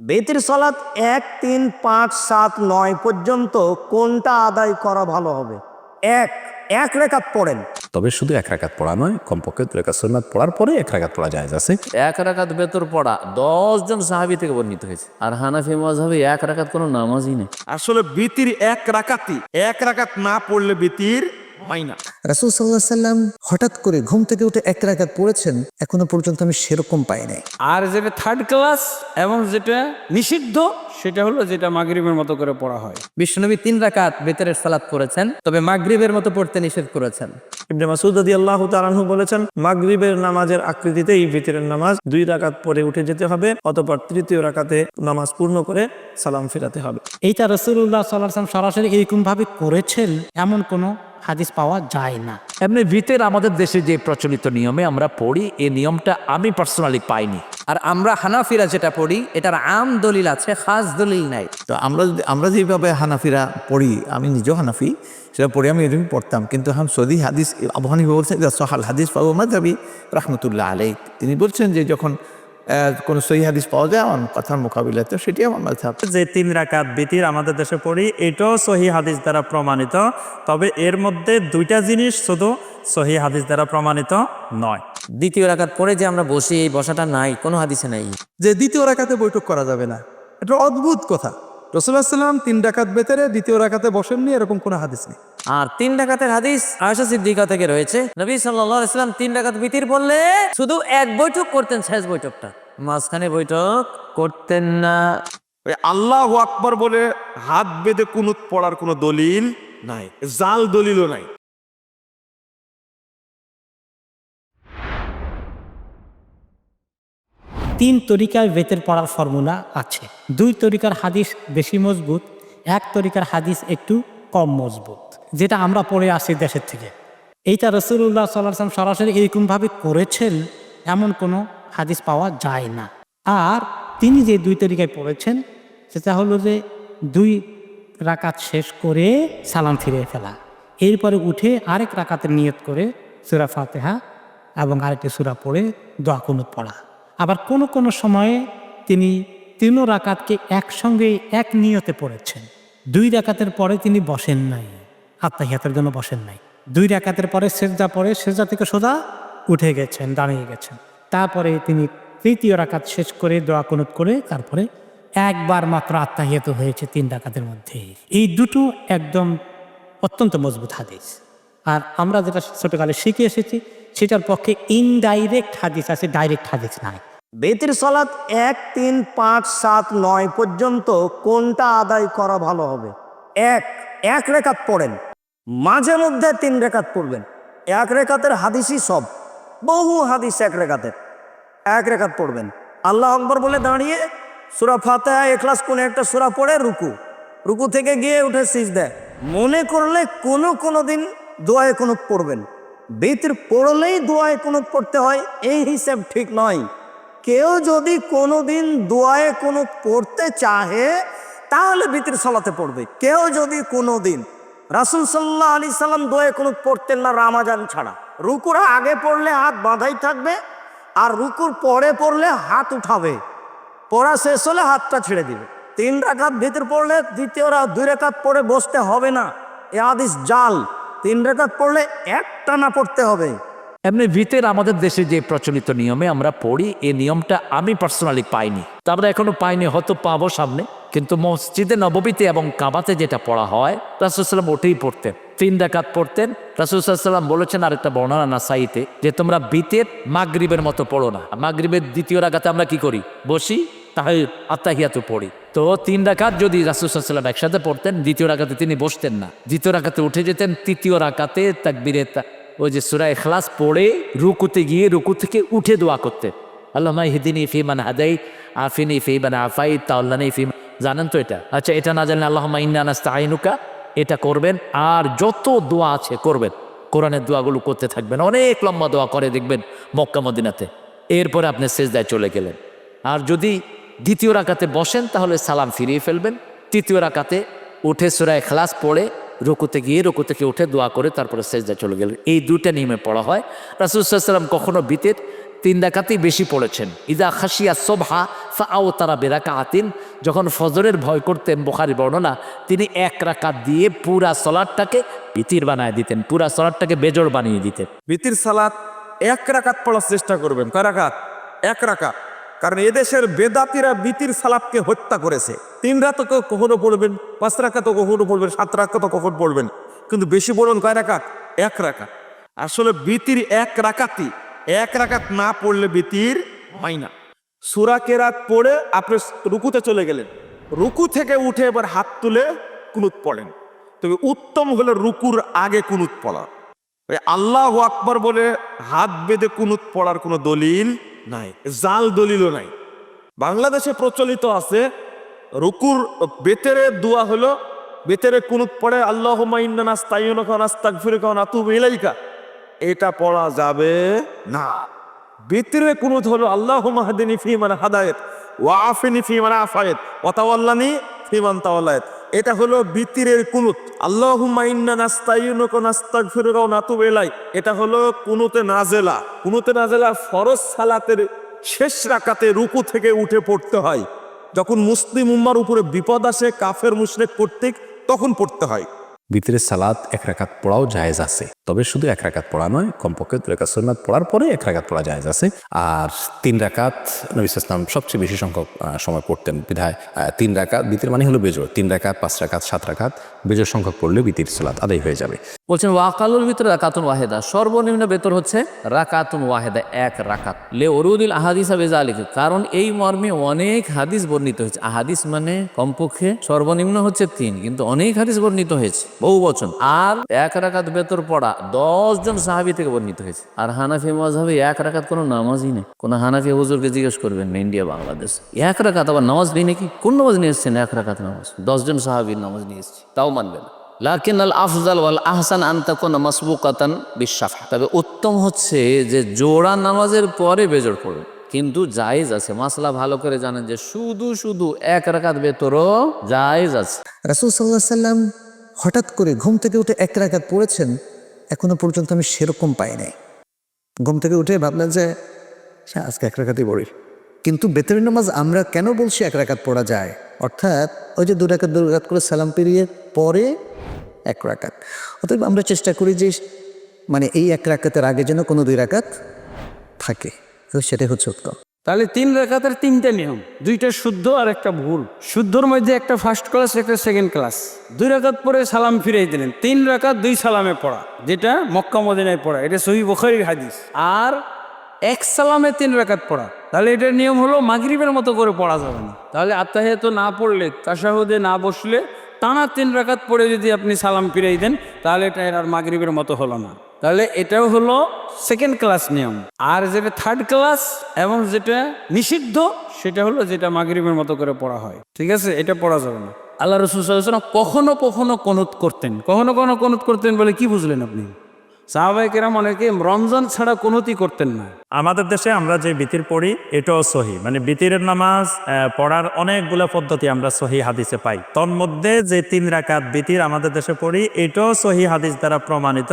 বেতির সলাৎ এক তিন পাঁচ সাত নয় পর্যন্ত কোনটা আদায় করা ভালো হবে? এক এক রেখাত পড়েন। তবে শুধু এক রাকাত পড়া নয় কমপক্ষে দু রেখাত সুন্নাত পড়ার পরে এক রাকাত পড়া যায় আছে। এক রাকাত বেতর পড়া দশ জন সাহাবি থেকে বর্ণিত হয়েছে। আর হানাফি মজাবে এক রাকাত কোনো নামাজই নেই। আসলে বিতির এক রাকাতি এক রাকাত না পড়লে বিতির হয় না। রাসুল সাল্লাহ সাল্লাম হঠাৎ করে ঘুম থেকে উঠে এক রাকাত পড়েছেন এখনও পর্যন্ত আমি সেরকম পাই নাই। আর যেটা থার্ড ক্লাস এবং যেটা নিষিদ্ধ সেটা হলো যেটা মাগরিবের মতো করে পড়া হয়। বিষ্ণুনবী তিন রাকাত বেতরের সালাত করেছেন তবে মাগরিবের মতো পড়তে নিষেধ করেছেন। ইবনে মাসুদ আদি আল্লাহ তালাহু বলেছেন মাগরিবের নামাজের আকৃতিতে এই ভিতরের নামাজ দুই রাকাত পরে উঠে যেতে হবে অতপর তৃতীয় রাকাতে নামাজ পূর্ণ করে সালাম ফিরাতে হবে। এইটা রসুল্লাহ সাল্লাম সরাসরি এরকমভাবে করেছেন এমন কোনো হাদিস পাওয়া যায় না। এমনি ভিতের আমাদের দেশে যে প্রচলিত নিয়মে আমরা পড়ি এই নিয়মটা আমি পার্সোনালি পাইনি। আর আমরা হানাফিরা যেটা পড়ি এটার আম দলিল আছে খাস দলিল নাই। তো আমরা যদি- আমরা যেভাবে হানাফিরা পড়ি আমি নিজেও হানাফি সেটা পড়ে আমি এরকম পড়তাম। কিন্তু এখন সদি হাদিস আবু হানিফা বলছেন যে সহাল হাদিস পাবো মাদাবি রহমতুল্লাহ আলাই তিনি বলছেন যে যখন কোনো সহি হাদিস পাওয়া যায় আমার কথার মোকাবিলায় তো সেটি আমার মাঝে যে তিন রাকাত বিতির আমাদের দেশে পড়ি এটাও সহি হাদিস দ্বারা প্রমাণিত। তবে এর মধ্যে দুইটা জিনিস শুধু সহি হাদিস দ্বারা প্রমাণিত নয়। দ্বিতীয় রাকাত পরে যে আমরা বসি এই বসাটা নাই কোনো হাদিসে নাই। যে দ্বিতীয় রাকাতে বৈঠক করা যাবে না। এটা অদ্ভুত কথা। রসুল্লাহ সাল্লাম তিন ডাকাত বেতেরে দ্বিতীয় ডাকাতে বসেননি এরকম কোনো হাদিস নেই। আর তিন ডাকাতের হাদিস আয়সা সিদ্দিকা থেকে রয়েছে। নবী সাল্লাহ ইসলাম তিন ডাকাত বিতির বললে শুধু এক বৈঠক করতেন শেষ বৈঠকটা। মাঝখানে বৈঠক করতেন না। ওই আল্লাহ আকবর বলে হাত বেঁধে কুনুত পড়ার কোনো দলিল নাই জাল দলিলও নাই। তিন তরিকায় বেতের পড়ার ফর্মুলা আছে। দুই তরিকার হাদিস বেশি মজবুত, এক তরিকার হাদিস একটু কম মজবুত, যেটা আমরা পড়ে আসি দেশের থেকে। এইটা রসুল্লাহ সাল্লাম সরাসরি এরকমভাবে করেছেন, এমন কোনো হাদিস পাওয়া যায় না। আর তিনি যে দুই তরিকায় পড়েছেন, সেটা হলো যে দুই রাকাত শেষ করে সালাম ফিরে ফেলা, এরপরে উঠে আরেক রাকাতের নিয়ত করে সুরা ফাতেহা এবং আরেকটি সুরা পড়ে দোয়া কুনুত পড়া। আবার কোনো কোনো সময়ে তিনি তিন রাকাতকে একসঙ্গে এক নিয়তে পড়েছেন। দুই রাকাতের পরে তিনি বসেন নাই, আত্মাহিয়াতের জন্য বসেন নাই। দুই রাকাতের পরে সেজদা পরে সেজদা থেকে সোজা উঠে গেছেন, দাঁড়িয়ে গেছেন। তারপরে তিনি তৃতীয় রাকাত শেষ করে দোয়া কুনুত করে তারপরে একবার মাত্র আত্মাহিয়াত হয়েছে তিন রাকাতের মধ্যে। এই দুটো একদম অত্যন্ত মজবুত হাদিস। আর আমরা যেটা ছোটকালে শিখে এসেছি সেটার পক্ষে ইনডাইরেক্ট হাদিস আছে ডাইরেক্ট হাদিস নাই। বেতির সলাৎ এক, তিন, পাঁচ, সাত, নয় পর্যন্ত কোনটা আদায় করা ভালো হবে? এক এক রেখাত পড়েন। মাঝে মধ্যে তিন রেখাত পড়বেন। এক রেখাতের হাদিসই সব। বহু হাদিস এক রেখাতের। এক রেখাত পড়বেন। আল্লাহ আকবর বলে দাঁড়িয়ে সুরা ফাতেহা এখলাস কোন একটা সুরা পড়ে রুকু। রুকু থেকে গিয়ে উঠে সিজ দেয় মনে করলে কোনো কোনো দিন দোয়ায় কোনো পড়বেন। বেতির পড়লেই দোয়ায় কোনো পড়তে হয়, এই হিসাব ঠিক নয়। কেউ যদি কোনো দিন দোয়ায় কোনো পড়তে চাহে, তাহলে বিতির সলাতে পড়বে। কেউ যদি কোনো দিন রাসুল সাল্লাহ আলি সাল্লাম দোয়ে কোনো পড়তেন না রামাজান ছাড়া। রুকুর আগে পড়লে হাত বাঁধাই থাকবে, আর রুকুর পরে পড়লে হাত উঠাবে। পড়া শেষ হলে হাতটা ছেড়ে দিবে। তিন রাকাত ভিতর পড়লে দ্বিতীয় রা দুই রাকাত পড়ে বসতে হবে না। এ আদিস জাল। তিন রাকাত পড়লে একটা না পড়তে হবে। এমনি ভিতের আমাদের দেশে যে প্রচলিত নিয়মে আমরা পড়ি এই নিয়মটা আমি পার্সোনালি পাইনি। তা আমরা এখনও পাইনি, হয়তো পাবো সামনে। কিন্তু মসজিদে, নববীতে এবং কাবাতে যেটা পড়া হয় রাসুসাল্লাম ওটাই পড়তেন। তিন ডাকাত পড়তেন। রাসুসাল্লাম বলেছেন আরেকটা বর্ণনা না সাইতে যে তোমরা বিতের মাগরিবের মতো পড়ো না। মাগরিবের দ্বিতীয় রাগাতে আমরা কি করি? বসি তাহলে আত্মাহিয়াতে পড়ি। তো তিন রাকাত যদি রাসুসাল্লাম একসাথে পড়তেন, দ্বিতীয় রাকাতে তিনি বসতেন না। দ্বিতীয় রাকাতে উঠে যেতেন, তৃতীয় রাকাতে তাকবিরে ওই যে সুরা এখলাস পড়ে রুকুতে গিয়ে রুকু থেকে উঠে দোয়া করতে আল্লাহ হিদিনী ফিমান হাদাই, আফিনি ফিমান আফাই তাল্লানি ফিম জানেন তো এটা? আচ্ছা এটা না জানলে আল্লাহ ইন্নানাস্তাইনুকা এটা করবেন। আর যত দোয়া আছে করবেন। কোরআনের দোয়াগুলো করতে থাকবেন। অনেক লম্বা দোয়া করে দেখবেন মক্কা মদিনাতে। এরপরে আপনি সেজদায় চলে গেলেন। আর যদি দ্বিতীয় রাকাতে বসেন, তাহলে সালাম ফিরিয়ে ফেলবেন। তৃতীয় রাকাতে উঠে সুরায় খালাস পড়ে রুকুতে গিয়ে রুকু থেকে উঠে দোয়া করে তারপরে সেজদা চলে গেলেন। এই দুটা নিয়মে পড়া হয়। রাসুলসাল্লাম কখনো বিতের তিন রাকাতেই বেশি পড়েছেন। ইদা খাসিয়া সোভা ফাও তারা বেরাকা আতিন যখন ফজরের ভয় করতেন বোখারি বর্ণনা, তিনি এক রাকাত দিয়ে পুরা সলাটটাকে বিতির বানায় দিতেন, পুরা সলাটটাকে বেজোড় বানিয়ে দিতেন। বিতির সালাত এক রাকাত পড়ার চেষ্টা করবেন। কয় রাকাত? এক রাকাত। কারণ এদেশের বেদাতিরা বিতির সালাপকে হত্যা করেছে। তিন রাত কখনো পড়বেন, পাঁচ রাখা রাকাতও কখনো পড়বেন, সাত রাখা রাকাতও কখন পড়বেন। কিন্তু বেশি বলুন কয় রাকাত? এক রাকাত। আসলে বিতির এক রাকাতই। এক রাকাত না পড়লে বিতির হয় না। সুরা কেরাত পড়ে আপনি রুকুতে চলে গেলেন। রুকু থেকে উঠে এবার হাত তুলে কুনুত পড়েন। তবে উত্তম হলো রুকুর আগে কুনুত পড়া। আল্লাহ আকবর বলে হাত বেঁধে কুনুত পড়ার কোনো দলিল নাই, জাল দলিলও নাই। বাংলাদেশে প্রচলিত আছে, রুকুর বেতেরে দোয়া হলো, বেতেরে কুনুত পড়ে আল্লাহ ইলাইকা। এটা পড়া যাবে না। বেতেরে কুনুত হলো আল্লাহ মাহাদিনী ফি মানে হাদায়েত, ওয়া আফিনি ফি মানে আফায়েত ওয়াতাওয়াল্লানি ফি মান তাওয়াল্লায়েত। এটা হলো বিতিরের কুনুত। আল্লাহ মাইন্না নাস্তাইনুকা নাস্তাক ওয়া নাতুবু ইলাই এটা হলো কুনুতে নাজেলা। কুনুতে নাজেলা ফরজ সালাতের শেষ রাকাতে রুকু থেকে উঠে পড়তে হয়। যখন মুসলিম উম্মার উপরে বিপদ আসে, কাফের মুসরেক কর্তৃক তখন পড়তে হয়। ভিতরে সালাদ এক রাকাত পড়াও জায়েজ আছে। তবে শুধু এক রাকাত পড়া নয়, কমপক্ষে দুই রাকাত সুন্নাত পড়ার পরে এক রাকাত পড়া জায়েজ আছে। আর তিন রাকাত নবী ইসলাম সবচেয়ে বেশি সংখ্যক সময় পড়তেন বিধায় তিন রাকাত বিতির মানে হলো বেজোর। তিন রাকাত, পাঁচ রাকাত, সাত রাকাত বেজোর সংখ্যক পড়লে বিতির সালাদ আদায় হয়ে যাবে। বলছেন ওয়াকালুর ভিতরে রাকাতুন ওয়াহেদা। সর্বনিম্ন বেতর হচ্ছে রাকাতুন ওয়াহেদা, এক রাকাত। লে অরুদিল আহাদিস বেজালিক কারণ এই মর্মে অনেক হাদিস বর্ণিত হয়েছে। আহাদিস মানে কমপক্ষে সর্বনিম্ন হচ্ছে তিন, কিন্তু অনেক হাদিস বর্ণিত হয়েছে। বহু বচন। আর এক রাকাত বেতর পড়া দশ জন সাহাবি থেকে বর্ণিত হয়েছে। আর হানাফি মজাবে এক রাকাত কোনো নামাজই নেই। কোনো হানাফি হুজুরকে জিজ্ঞেস করবেন না ইন্ডিয়া, বাংলাদেশ? এক রাকাত আবার নামাজ নেই নাকি? কোন নামাজ নিয়ে এসছেন এক রাকাত নামাজ? দশজন সাহাবির নামাজ নিয়ে এসছে। তাও মানবে না। লাকিন আল আফজাল ওয়াল আহসান আন্তাকুন মাসবুকাতান বিশ্বাস তবে উত্তম হচ্ছে যে জোড়া নামাজের পরে বেজোড় পড়বে কিন্তু জায়েজ আছে। মাসলা ভালো করে জানেন যে শুধু শুধু এক রাকাত বেতরও জায়েজ আছে। রাসুল সাল্লাহ সাল্লাম হঠাৎ করে ঘুম থেকে উঠে এক রাকাত পড়েছেন এখনও পর্যন্ত আমি সেরকম পাই নাই। ঘুম থেকে উঠে ভাবলাম যে "আচ্ছা, আজকে এক রাকাতই পড়ি। কিন্তু বেতরি নামাজ আমরা কেন বলছি এক রাকাত পড়া যায়? অর্থাৎ ওই যে দু রাকাত দু রাকাত করে সালাম পেরিয়ে পরে এক রাকাত অতএব আমরা চেষ্টা করি যে মানে এই এক রাকাতের আগে যেন কোনো দুই রাকাত থাকে। সেটাই হচ্ছে উত্তম। তাহলে তিন রেখাতের তিনটে নিয়ম। দুইটা শুদ্ধ আর একটা ভুল। শুদ্ধর মধ্যে একটা ফার্স্ট ক্লাস একটা সেকেন্ড ক্লাস দুই রাকাত পরে সালাম ফিরিয়ে দিলেন। তিন রাকাত দুই সালামে পড়া, যেটা মক্কা মদিনায় পড়া। এটা সহি বখারির হাদিস। আর এক সালামে তিন রাকাত পড়া। তাহলে এটার নিয়ম হলো মাগরিবের মতো করে পড়া যাবে না। তাহলে আত্মাহিয়াত না পড়লে তাসাহুদে না বসলে, টানা তিন রাকাত পড়ে যদি আপনি সালাম ফিরিয়ে দেন, তাহলে এটা আর মাগরিবের মতো হলো না। তাহলে এটাও হলো সেকেন্ড ক্লাস নিয়ম। আর যেটা থার্ড ক্লাস এবং যেটা নিষিদ্ধ, সেটা হলো যেটা মাগরিবের মতো করে পড়া হয়। ঠিক আছে? এটা পড়া যাবে না। আল্লাহ রসুল কখনো কখনো কনত করতেন। কখনো কখনো কনত করতেন বলে কি বুঝলেন আপনি? সাহাবাই কেরাম অনেকে রমজান ছাড়া কোনোতি করতেন না। আমাদের দেশে আমরা যে বিতির পড়ি, এটাও সহি। মানে বিতিরের নামাজ পড়ার অনেকগুলো পদ্ধতি আমরা সহি হাদিসে পাই। তন্মধ্যে যে তিন রাকাত বিতির আমাদের দেশে পড়ি, এটাও সহি হাদিস দ্বারা প্রমাণিত।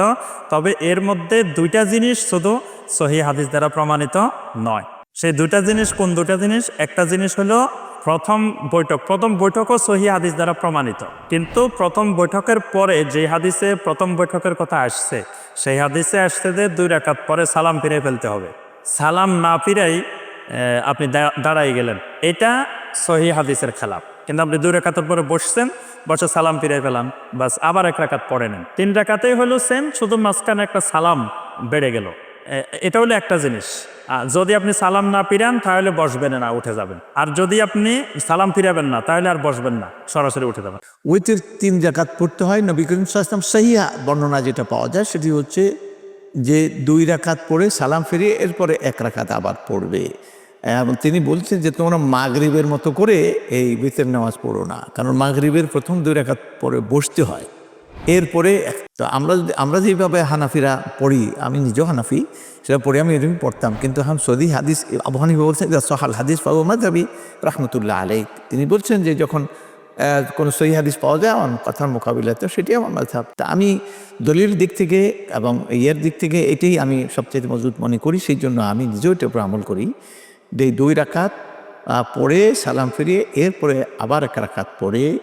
তবে এর মধ্যে দুইটা জিনিস শুধু সহি হাদিস দ্বারা প্রমাণিত নয়। সেই দুইটা জিনিস কোন দুটা জিনিস? একটা জিনিস হলো প্রথম বৈঠক, প্রথম বৈঠকও সহি হাদিস দ্বারা প্রমাণিত। কিন্তু প্রথম বৈঠকের পরে যে হাদিসে প্রথম বৈঠকের কথা আসছে, সেই হাদিসে আসছে যে দুই রাকাত পরে সালাম ফিরে ফেলতে হবে। সালাম না ফিরাই আপনি দাঁড়াই গেলেন। এটা সহি হাদিসের খেলাফ কিন্তু আপনি দুই রাকাতের পরে বসছেন, বসে সালাম ফিরে ফেলাম বাস আবার এক রাকাত পরে নেন। তিন রাকাতেই হলো সেম শুধু মাঝখানে একটা সালাম বেড়ে গেল। এটা হলো একটা জিনিস। যদি আপনি সালাম না ফিরান তাহলে বসবেন না, উঠে যাবেন। আর যদি আপনি সালাম ফিরাবেন না, তাহলে আর বসবেন না, সরাসরি উঠে যাবেন। উইথের তিন জাকাত পড়তে হয়, নবী করিম সাল্লাম সহিয়া বর্ণনা যেটা পাওয়া যায়, সেটি হচ্ছে যে দুই রাকাত পড়ে সালাম ফিরিয়ে, এরপরে এক রাকাত আবার পড়বে। তিনি বলছেন যে তোমরা মাগরিবের মতো করে এই বিতের নামাজ পড়ো না, কারণ মাগরিবের প্রথম দুই রাকাত পরে বসতে হয়। এরপরে আমরা যদি- আমরা যেভাবে হানাফিরা পড়ি আমি নিজেও হানাফি সেটা পড়ে আমি এরকম পড়তাম। কিন্তু হাম সদি হাদিস আবহানি বলছেন সহাল হাদিস পাবো মাদাবি রহমতুল্লাহ আলাই তিনি বলছেন যে যখন কোনো সহি হাদিস পাওয়া যায় আমার কথার মোকাবিলায় তো সেটি আমার মাঝহাব তা আমি দলিল দিক থেকে এবং ইয়ের দিক থেকে এটাই আমি সবচেয়ে মজবুত মনে করি। সেই জন্য আমি নিজেও এটার উপর আমল করি। যে দুই আহ, পড়ে সালাম ফিরিয়ে এরপরে আবার এক রাকাত পড়ে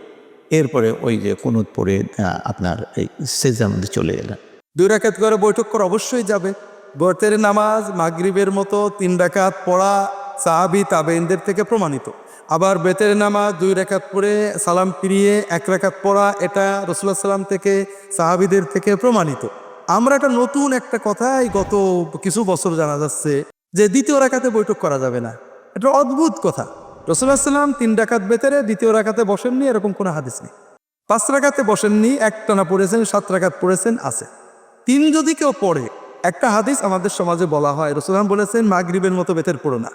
এরপরে ওই যে কুনুত আহ, আপনার এই সেজার মধ্যে চলে এলাম দুই রাকাত করে বৈঠক করা অবশ্যই যাবে। বর্তের নামাজ মাগরিবের মতো তিন রাকাত পড়া সাহাবি তাবেইনদের থেকে প্রমাণিত। আবার বেতের নামাজ দুই রাকাত পড়ে সালাম ফিরিয়ে এক রেখাত পড়া এটা রসুল্লাহ সাল্লাম থেকে সাহাবিদের থেকে প্রমাণিত। আমরা একটা নতুন একটা কথা এই গত কিছু বছর জানা যাচ্ছে যে দ্বিতীয় রাকাতে বৈঠক করা যাবে না। এটা অদ্ভুত কথা। রসুল্লাহ সাল্লাম তিন ডাকাত বেতেরে দ্বিতীয় রাকাতে বসেননি, এরকম কোনো হাদিস নেই। পাঁচ রাকাতে বসেননি, একটানা পড়েছেন, সাত রাকাত পড়েছেন, আছে। তিন যদি কেউ পড়ে, একটা হাদিস আমাদের সমাজে বলা হয় রসুলাম বলেছেন, মাগরিবের মতো বেতের পড়ো না।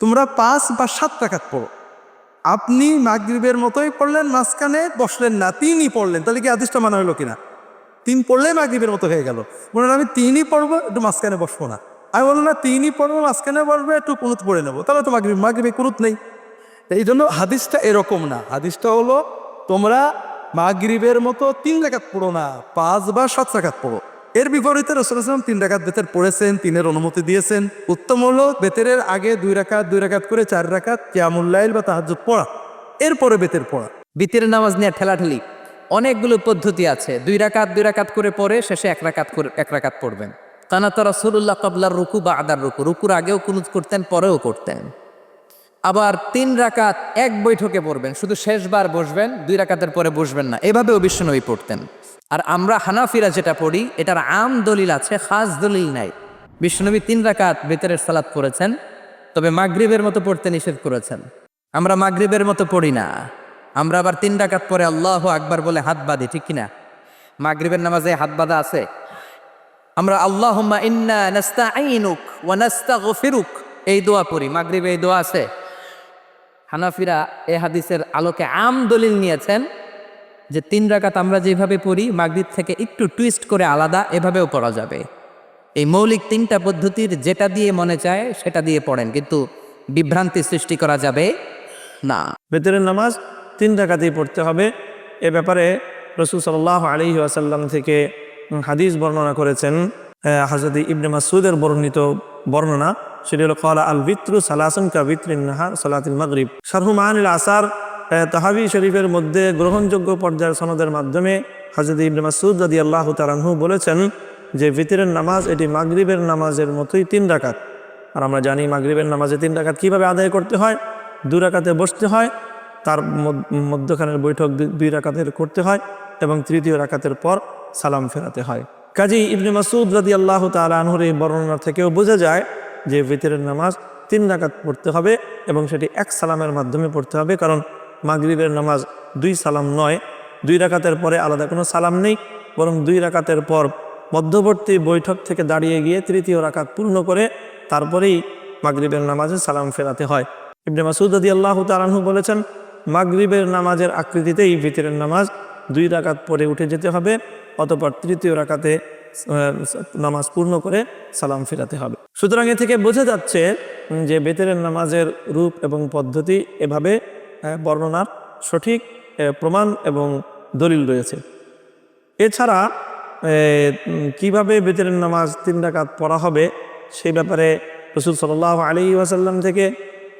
তোমরা পাঁচ বা সাত রাকাত পড়ো। আপনি মাগরিবের মতোই পড়লেন, মাঝখানে বসলেন না, তিনই পড়লেন। তাহলে কি আদেশটা মানা হলো কিনা? তিন পড়লে মাগরিবের মতো হয়ে গেল। বললেন, আমি তিনই পড়ব, একটু মাঝখানে বসবো না। আমি বললাম, না, তিনই পড়ব, মাঝখানে বসবো, একটু কুনুত পড়ে নেব। তাহলে তো মাগরিব, মাগরিবে কুনুত নেই। এই জন্য হাদিসটা এরকম না। হাদিসটা হলো, তোমরা মাগরিবের মতো তিন রাকাত পড়ো না, পাঁচ বা সাত রাকাত পড়ো। এর বিপরীতে রসুলাম তিন রাকাত বেতের পড়েছেন, তিনের অনুমতি দিয়েছেন। উত্তম হলো বেতেরের আগে দুই রাকাত দুই রাকাত করে চার রাকাত কিয়ামুল্লাইল বা তাহাজুদ পড়া। এরপরে বেতের পড়া। বিতির নামাজ নিয়ে ঠেলাঠেলি। অনেকগুলো পদ্ধতি আছে। দুই রাকাত দুই রাকাত করে পরে শেষে এক রাকাত করে, এক রাকাত পড়বেন। কানা তো রসুল্লাহ কাবলার রুকু বা আদার রুকু। রুকুর আগেও কুনুত করতেন, পরেও করতেন। আবার তিন রাকাত এক বৈঠকে পড়বেন। শুধু শেষবার বসবেন, দুই রাকাতের পরে বসবেন না। এভাবেও বিশ্বনবী পড়তেন। আর আমরা হানাফিরা যেটা পড়ি, এটার আম দলিল আছে, খাস দলিল নাই। বিশ্বনবী তিন রাকাত বেতরের সালাত পড়েছেন তবে মাগরিবের মতো পড়তে নিষেধ করেছেন। আমরা মাগরিবের মতো পড়ি না। আমরা আবার তিন রাকাত পরে আল্লাহ আকবার বলে হাত বাঁধি, ঠিক কিনা? মাগরিবের নামাজে হাত বাঁধা আছে। আমরা আল্লাহুম্মা ইন্না নাস্তাঈনুক ওয়া নাস্তাগফিরুক, এই দোয়া পড়ি। মাগরিবে এই দোয়া আছে। হানাফিরা এ হাদিসের আলোকে আম দলিল নিয়েছেন যে তিন রাকাত আমরা যেভাবে পড়ি, মাগরিব থেকে একটু টুইস্ট করে আলাদা, এভাবেও পড়া যাবে। এই মৌলিক তিনটা পদ্ধতির যেটা দিয়ে মনে চায়, সেটা দিয়ে পড়েন, কিন্তু বিভ্রান্তি সৃষ্টি করা যাবে না। বেতরের নামাজ তিন রাকাতেই পড়তে হবে। এ ব্যাপারে রসুল সাল্লাহ আলী আসাল্লাম থেকে হাদিস বর্ণনা করেছেন হাজরত ইবনে মাসুদের বর্ণিত বর্ণনা। সেটি হলো কলা আল বিত্রু সালাসন কা বিত্রিন নাহার সালাতিল মাগরিব। শারহু মাহানিল আসার তাহাবি শরীফের মধ্যে গ্রহণযোগ্য পর্যায়ের সনদের মাধ্যমে হাজরত ইবনে মাসুদ রাদি আল্লাহ তালাহু বলেছেন যে ভিতরের নামাজ এটি মাগরিবের নামাজের মতোই তিন রাকাত। আর আমরা জানি মাগরিবের নামাজে তিন রাকাত কীভাবে আদায় করতে হয়? দু রাকাতে বসতে হয়, তার মধ্যখানের বৈঠক দুই- দুই রাকাতের করতে হয় এবং তৃতীয় রাকাতের পর সালাম ফেরাতে হয়। কাজী ইবনে মাসুদ রাদি আল্লাহ তালহুর এই বর্ণনা থেকেও বোঝা যায় যে ভিতরের নামাজ তিন রাকাত পড়তে হবে এবং সেটি এক সালামের মাধ্যমে পড়তে হবে, কারণ মাগরিবের নামাজ দুই সালাম নয়। দুই রাকাতের পরে আলাদা কোনো সালাম নেই, বরং দুই রাকাতের পর মধ্যবর্তী বৈঠক থেকে দাঁড়িয়ে গিয়ে তৃতীয় রাকাত পূর্ণ করে তারপরেই মাগরিবের নামাজে সালাম ফেরাতে হয়। ইবনে মাসুদ আদি আল্লাহ তালাহু বলেছেন, মাগরিবের নামাজের আকৃতিতেই ভিতরের নামাজ দুই রাকাত পরে উঠে যেতে হবে, অতপর তৃতীয় রাকাতে নামাজ পূর্ণ করে সালাম ফেরাতে হবে। সুতরাং এ থেকে বোঝা যাচ্ছে যে বেতেরের নামাজের রূপ এবং পদ্ধতি এভাবে বর্ণনার সঠিক প্রমাণ এবং দলিল রয়েছে। এছাড়া কীভাবে বেতেরের নামাজ তিন ডাকাত পড়া হবে সেই ব্যাপারে রসুল সাল আলী ওয়াসাল্লাম থেকে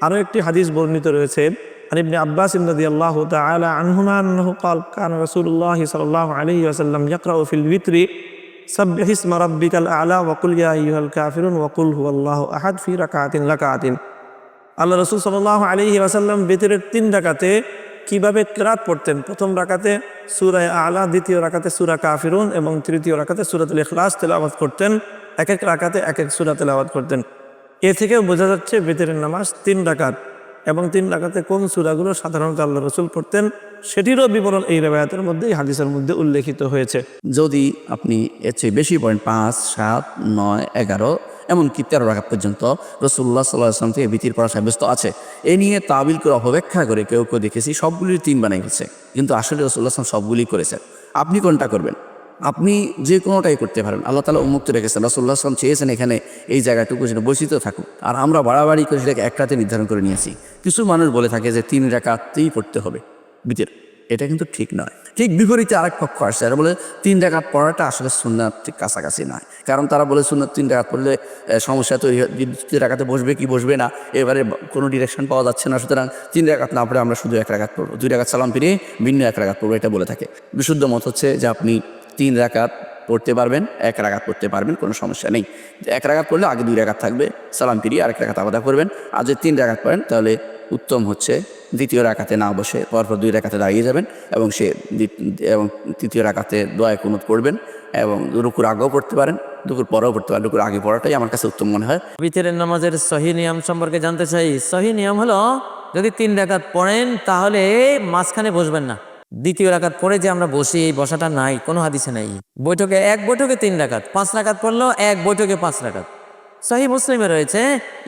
আরও একটি হাদিস বর্ণিত রয়েছে। আনিবনে আব্বাস ইমদাদি আল্লাহ তালা আনহুমান কাল, কান রসুল্লাহ সাল্লাহ আলী ওয়াসাল্লাম ইয়াকরা ফিল বিত্রি আলা কাফিরুন আহাদ রাকাতিন আল্লাহ রসুল তিন পড়তেন? প্রথম রাকাতে সুরায় আলা, দ্বিতীয় রাকাতে সুরা কাফিরুন এবং তৃতীয় রাকাতে তেলাওয়াত করতেন। এক এক রাকাতে এক এক সুরা তেলাওয়াত করতেন। এ থেকেও বোঝা যাচ্ছে বেতরের নামাজ তিন রাকাত। এবং তিন রাকাতে কোন সুরাগুলো সাধারণত আল্লাহ রসুল পড়তেন, সেটিরও বিবরণ এই রেবায়াতের মধ্যে হাদিসের মধ্যে উল্লেখিত হয়েছে। যদি আপনি এর চেয়ে বেশি পড়েন পাঁচ, সাত, নয়, এগারো, এমনকি তেরো রাখা পর্যন্ত রসুল্লাহ সাল্লাহ আসলাম থেকে ভীতির পড়া সাব্যস্ত আছে, এ নিয়ে তাবিল করে অপব্যাখ্যা করে কেউ কেউ দেখেছি, সবগুলির তিন বানাই গেছে কিন্তু আসলে রসুল্লাহ আসলাম সবগুলি করেছেন। আপনি কোনটা করবেন? আপনি যে কোনোটাই করতে পারেন। আল্লাহ তালা উন্মুক্ত রেখেছেন রসুল্লাহ আসলাম চেয়েছেন এখানে এই জায়গাটুকু যেন বৈচিত্র্য থাকুক। আর আমরা বাড়াবাড়ি করে সেটাকে একটাতে নির্ধারণ করে নিয়েছি। কিছু মানুষ বলে থাকে যে তিন রাকাতেই পড়তে হবে। বিতের এটা কিন্তু ঠিক নয়। ঠিক বিপরীতে আরেক পক্ষ আসছে এরা বলে তিন রাকাত পড়াটা আসলে সুন্নাত ঠিক কাছাকাছি নয়। কারণ তারা বলে সুন্নাত তিন রাকাত পড়লে সমস্যা তৈরি তিন রাকাতে বসবে কি বসবে না, এবারে কোনো ডিরেকশন পাওয়া যাচ্ছে না। সুতরাং তিন রাকাত না পড়ে আমরা শুধু এক রাকাত পড়ব। দুই রাকাত সালাম ফিরিয়ে ভিন্ন এক রাকাত পড়ব, এটা বলে থাকে। বিশুদ্ধ মত হচ্ছে যে আপনি তিন রাকাত পড়তে পারবেন, এক রাকাত পড়তে পারবেন, কোনো সমস্যা নেই। এক রাকাত পড়লে আগে দুই রাকাত থাকবে, সালাম ফিরিয়ে আরেক রাকাত আলাদা করবেন। আর যদি তিন রাকাত পড়েন, তাহলে উত্তম হচ্ছে দ্বিতীয় রাকাতে না বসে পরপর দুই রাকাতে দাঁড়িয়ে যাবেন এবং সে এবং তৃতীয় রাকাতে দোয়া কুনুত পড়বেন এবং রুকুর আগেও পড়তে পারেন, দুপুর পরেও পড়তে পারেন। রুকুর আগে পড়াটাই আমার কাছে উত্তম মনে হয়। বিতরের নামাজের সহি নিয়ম সম্পর্কে জানতে চাই। সহি নিয়ম হলো, যদি তিন রাকাত পড়েন, তাহলে মাঝখানে বসবেন না। দ্বিতীয় রাকাত পড়ে যে আমরা বসি, এই বসাটা নাই, কোনো হাদিসে নাই। বৈঠকে এক, বৈঠকে তিন রাকাত, পাঁচ রাকাত পড়ল, এক, বৈঠকে পাঁচ রাকাত। সহি মুসলিমে রয়েছে,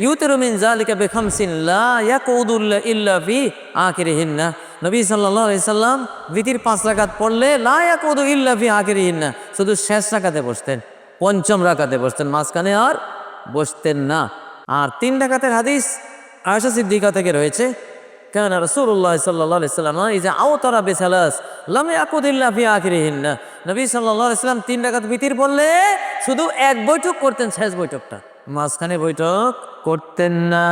ইউতেরু মিন জালিকা বিখামসিন লা ইয়াকুদুল্লা ইল্লা ফি আখিরিহিন্না। নবী সাল্লাল্লাহু আলাইহি সাল্লাম বিতির পাঁচ রাকাত পড়লে, লা ইয়াকুদু ইল্লা ফি আখিরিহিন্না, শুধু শেষ রাকাতে বসতেন, পঞ্চম রাকাতে বসতেন, মাঝখানে আর বসতেন না। আর তিন রাকাতের হাদিস আয়সা সিদ্দিকা থেকে রয়েছে কেন রসুল্লাহ সাল্লাহ সাল্লাম এই যে আও তারা বেসালাস, লামে আকুদিল্লা ফি আখিরিহিন্না। নবী সাল্লাহ ইসলাম তিন রাকাত বিতির বললে, শুধু এক বৈঠক করতেন, শেষ বৈঠকটা। মাঝখানে বৈঠক করতেন না।